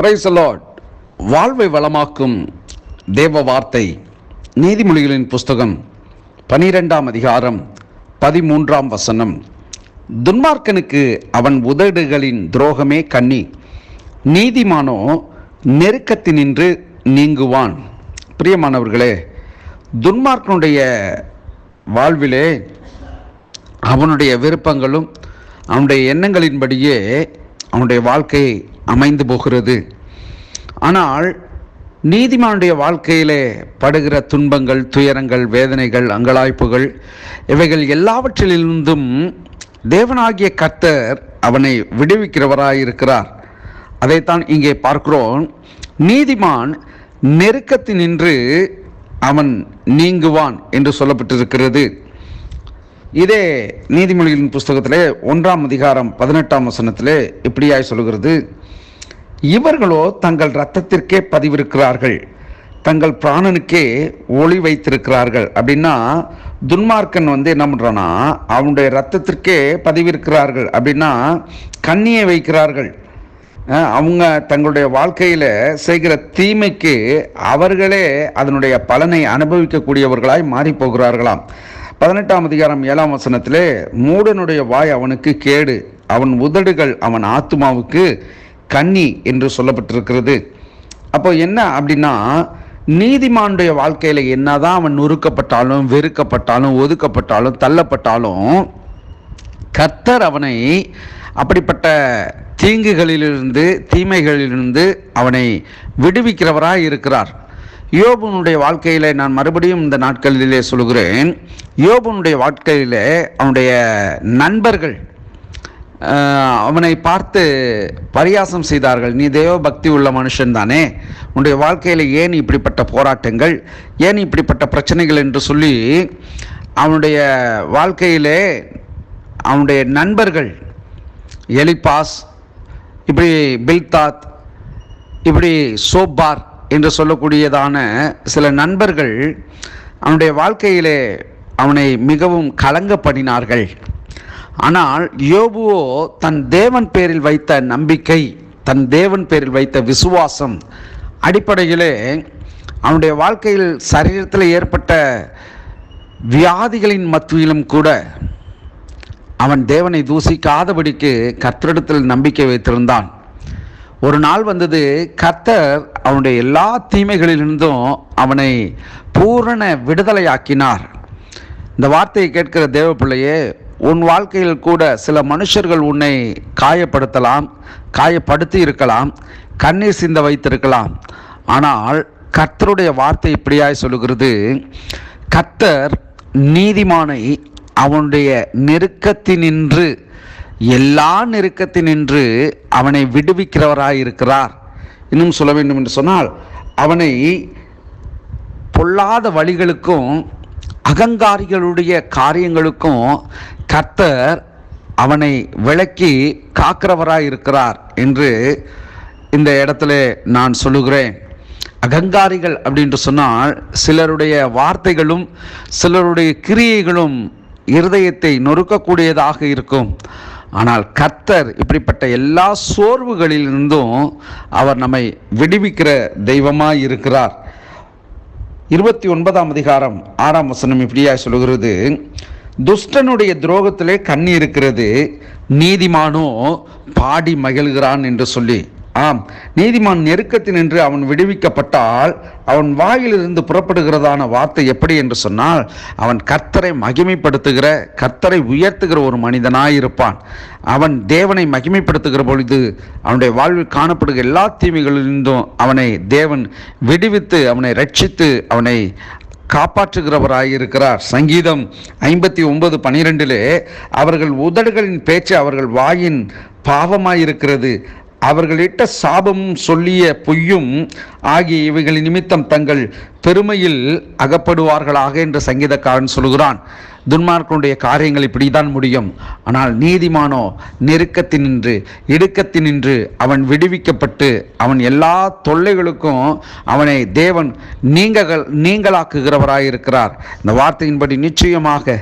Price வாழ்வை வளமாக்கும் தேவ வார்த்தை நீதிமொழிகளின் புஸ்தகம் பனிரெண்டாம் அதிகாரம் பதிமூன்றாம் வசனம். துன்மார்க்கனுக்கு அவன் உதடுகளின் துரோகமே கண்ணி. நீதிமானோ நெருக்கத்தினின்று நீங்குவான். பிரியமானவர்களே துன்மார்க்கனுடைய வாழ்விலே அவனுடைய விருப்பங்களும் அவனுடைய எண்ணங்களின்படியே அவனுடைய வாழ்க்கை அமைந்து போகிறது. ஆனால் நீதிமானுடைய வாழ்க்கையிலே படுகிற துன்பங்கள் துயரங்கள் வேதனைகள் அங்கலாய்ப்புகள் இவைகள் எல்லாவற்றிலிருந்தும் தேவனாகிய கர்த்தர் அவனை விடுவிக்கிறவராயிருக்கிறார். அதைத்தான் இங்கே பார்க்கிறோம். நீதிமான் நெருக்கத்தினின்று அவன் நீங்குவான் என்று சொல்லப்பட்டிருக்கிறது. இதே நீதிமொழிகளின் புஸ்தகத்திலே ஒன்றாம் அதிகாரம் பதினெட்டாம் வசனத்திலே இப்படியாய் சொல்கிறது. இவர்களோ தங்கள் ரத்தத்திற்கே பதிவிருக்கிறார்கள். தங்கள் பிராணனுக்கே ஒளி வைத்திருக்கிறார்கள். அப்படின்னா துன்மார்க்கன் வந்து என்ன பண்ணுறான்னா அவனுடைய ரத்தத்திற்கே பதிவிருக்கிறார்கள். அப்படின்னா கண்ணியை வைக்கிறார்கள். அவங்க தங்களுடைய வாழ்க்கையில் செய்கிற தீமைக்கு அவர்களே அதனுடைய பலனை அனுபவிக்கக்கூடியவர்களாய் மாறி போகிறார்களாம் பதினெட்டாம் அதிகாரம் ஏழாம் வசனத்திலே மூடனுடைய வாய் அவனுக்கு கேடு அவன் உதடுகள் அவன் ஆத்மாவுக்கு கன்னி என்று சொல்லப்பட்டிருக்கிறது. அப்போ என்ன அப்படின்னா நீதிமானுடைய வாழ்க்கையில் என்னதான் அவன் நொறுக்கப்பட்டாலும் வெறுக்கப்பட்டாலும் ஒதுக்கப்பட்டாலும் தள்ளப்பட்டாலும் கர்த்தர் அவனை அப்படிப்பட்ட தீங்குகளிலிருந்து தீமைகளிலிருந்து அவனை விடுவிக்கிறவராக இருக்கிறார். யோபனுடைய வாழ்க்கையில் நான் மறுபடியும் இந்த நாட்களிலே சொல்கிறேன் யோபனுடைய வாழ்க்கையிலே அவனுடைய நண்பர்கள் அவனை பார்த்து பரியாசம் செய்தார்கள். நீ தேவ பக்தி உள்ள மனுஷன் தானே? உன்னுடைய வாழ்க்கையில் ஏன் இப்படிப்பட்ட போராட்டங்கள்? ஏன் இப்படிப்பட்ட பிரச்சனைகள்? என்று சொல்லி அவனுடைய வாழ்க்கையிலே அவனுடைய நண்பர்கள் எலிபாஸ் இப்படி பில்தாத் இப்படி சோப்பார் என்று சொல்லக்கூடியதான சில நண்பர்கள் அவனுடைய வாழ்க்கையிலே அவனை மிகவும் கலங்க பண்ணினார்கள் ஆனால் யோபுவோ தன் தேவன் பேரில் வைத்த நம்பிக்கை தன் தேவன் பேரில் வைத்த விசுவாசம் அடிப்படையிலே அவனுடைய வாழ்க்கையில் சரீரத்தில் ஏற்பட்ட வியாதிகளின் மத்தியிலும் கூட அவன் தேவனை தூசிக்காதபடிக்கு கர்த்தரிடத்தில் நம்பிக்கை வைத்திருந்தான். ஒரு நாள் வந்தது கர்த்தர் அவனுடைய எல்லா தீமைகளிலிருந்தும் அவனை பூரண விடுதலையாக்கினார். இந்த வார்த்தையை கேட்கிற தேவ பிள்ளையே உன் வாழ்க்கையில் கூட சில மனுஷர்கள் உன்னை காயப்படுத்தலாம் காயப்படுத்தி இருக்கலாம் கண்ணீர் சிந்த வைத்திருக்கலாம். ஆனால் கர்த்தருடைய வார்த்தை இப்படியாய் சொல்லுகிறது கர்த்தர் நீதிமானை அவனுடைய நெருக்கத்தினின்று எல்லா நெருக்கத்தினின்று அவனை விடுவிக்கிறவராயிருக்கிறார். இன்னும் சொல்ல வேண்டும் என்று சொன்னால் அவனை பொல்லாத வழிகளுக்கும் அகங்காரிகளுடைய காரியங்களுக்கும் கர்த்தர் அவனை விளக்கி காக்கிறவராய் இருக்கிறார் என்று இந்த இடத்துல நான் சொல்லுகிறேன். அகங்காரிகள் அப்படின்ட்டு சொன்னால் சிலருடைய வார்த்தைகளும் சிலருடைய கிரியைகளும் இருதயத்தை நொறுக்கக்கூடியதாக இருக்கும். ஆனால் கர்த்தர் இப்படிப்பட்ட எல்லா சோர்வுகளிலிருந்தும் அவர் நம்மை விடுவிக்கிற தெய்வமாய் இருக்கிறார் இருபத்தி ஒன்பதாம் அதிகாரம் ஆறாம் வசனம் இப்படியாக சொல்லுகிறது. துஷ்டனுடைய துரோகத்திலே கண்ணி இருக்கிறது. நீதிமானோ பாடி மகிழ்கிறான் என்று சொல்லி. ஆம் நீதிமான் நெருக்கத்தில் நின்று அவன் விடுவிக்கப்பட்டால் அவன் வாயிலிருந்து புறப்படுகிறதான வார்த்தை எப்படி என்று சொன்னால் அவன் கர்த்தரை மகிமைப்படுத்துகிற கர்த்தரை உயர்த்துகிற ஒரு மனிதனாய் இருப்பான் அவன் தேவனை மகிமைப்படுத்துகிற பொழுது அவனுடைய வாழ்வில் காணப்படுகிற எல்லா தீமைகளிலிருந்தும் அவனை தேவன் விடுவித்து அவனை ரட்சித்து அவனை காப்பாற்றுகிறவராயிருக்கிறார். சங்கீதம் ஐம்பத்தி ஒன்பது பனிரெண்டிலே அவர்கள் உதடுகளின் பேச்சு அவர்கள் வாயின் பாவமாயிருக்கிறது. அவர்களிட்ட சாபமும் சொல்லிய பொய்யும் ஆகிய இவைகளின் நிமித்தம் தங்கள் பெருமையில் அகப்படுவார்களாக என்று சங்கீதக்காரன் சொல்கிறான் துன்மார்க்கனுடைய காரியங்கள் இப்படிதான் முடியும். ஆனால் நீதிமானோ நெருக்கத்தினின்று இடுக்கத்தினின்று அவன் விடுவிக்கப்பட்டு அவன் எல்லா தொல்லைகளுக்கும் அவனை தேவன் நீங்கள் நீங்களாக்குகிறவராயிருக்கிறார். இந்த வார்த்தையின்படி நிச்சயமாக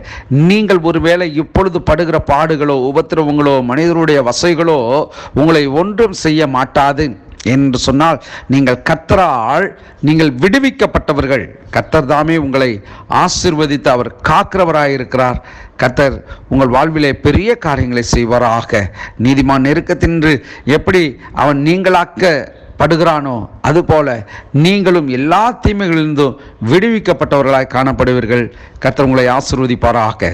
நீங்கள் ஒருவேளை இப்பொழுது படுகிற பாடுகளோ உபத்திரவங்களோ மனிதருடைய வசைகளோ உங்களை ஒன்றும் செய்ய மாட்டாது. என்று சொன்னால் நீங்கள் கத்தரால் நீங்கள் விடுவிக்கப்பட்டவர்கள். கத்தர் தாமே உங்களை ஆசிர்வதித்து அவர் காக்கிறவராயிருக்கிறார். கத்தர் உங்கள் வாழ்விலே பெரிய காரியங்களை செய்வாராக. நீதிமான் நெருக்கத்தின்று எப்படி அவன் நீங்களாக்க படுகிறானோ அதுபோல நீங்களும் எல்லா தீமைகளிலிருந்தும் விடுவிக்கப்பட்டவர்களாய் காணப்படுவீர்கள். கத்தர் உங்களை ஆசிர்வதிப்பாராக.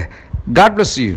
God bless you